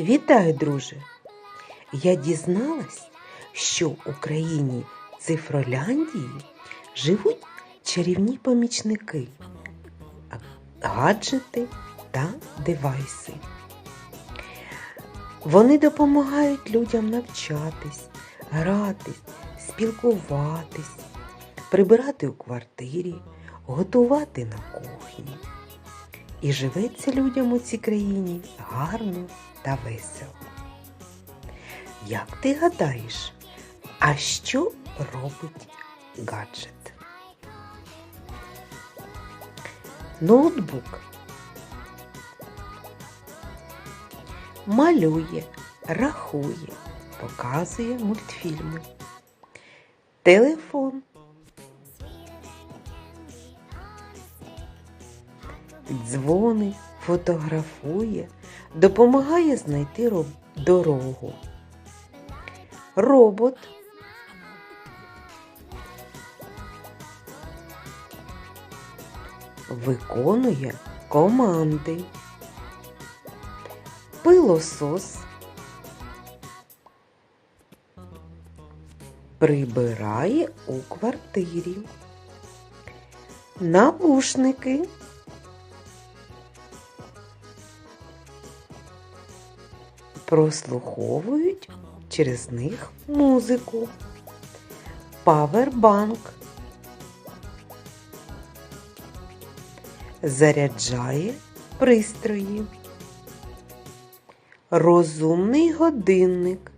Вітаю, друже! Я дізналась, що в Україні цифроляндії живуть чарівні помічники, гаджети та девайси. Вони допомагають людям навчатись, гратись, спілкуватись, прибирати у квартирі, готувати на кухні. І живеться людям у цій країні гарно та весело. Як ти гадаєш, а що робить гаджет? Ноутбук малює, рахує, показує мультфільми. Телефон дзвонить, фотографує, допомагає знайти дорогу. Робот виконує команди. Пилосос прибирає у квартирі. Навушники прослуховують через них музику. Павербанк заряджає пристрої. Розумний годинник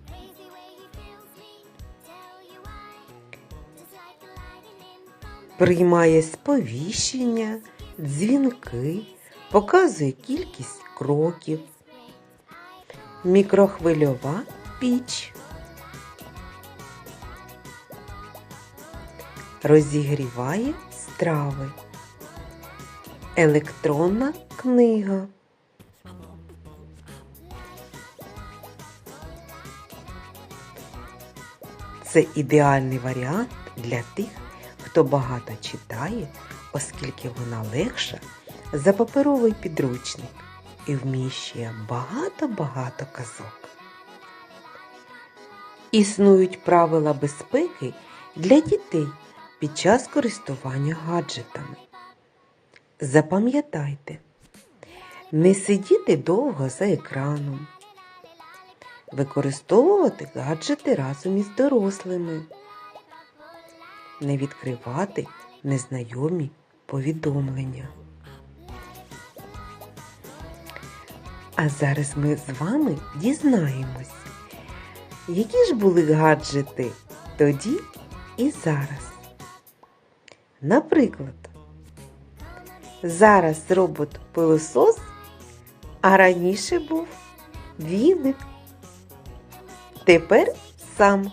приймає сповіщення, дзвінки, показує кількість кроків. Мікрохвильова піч розігріває страви. Електронна книга. Це ідеальний варіант для тих, хто багато читає, оскільки вона легша за паперовий підручник і вміщує багато-багато казок. Існують правила безпеки для дітей під час користування гаджетами. Запам'ятайте, не сидіти довго за екраном, використовувати гаджети разом із дорослими, не відкривати незнайомі повідомлення. А зараз ми з вами дізнаємось, які ж були гаджети тоді і зараз. Наприклад, зараз робот-пилосос, а раніше був віник. Тепер сам.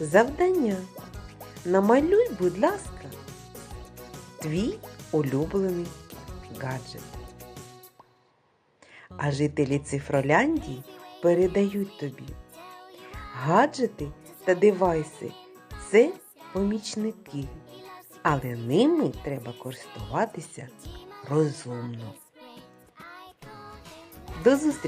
Завдання. Намалюй, будь ласка, твій улюблений гаджет. А жителі Цифроляндії передають тобі. Гаджети та девайси це помічники, але ними треба користуватися розумно. До зустрічі!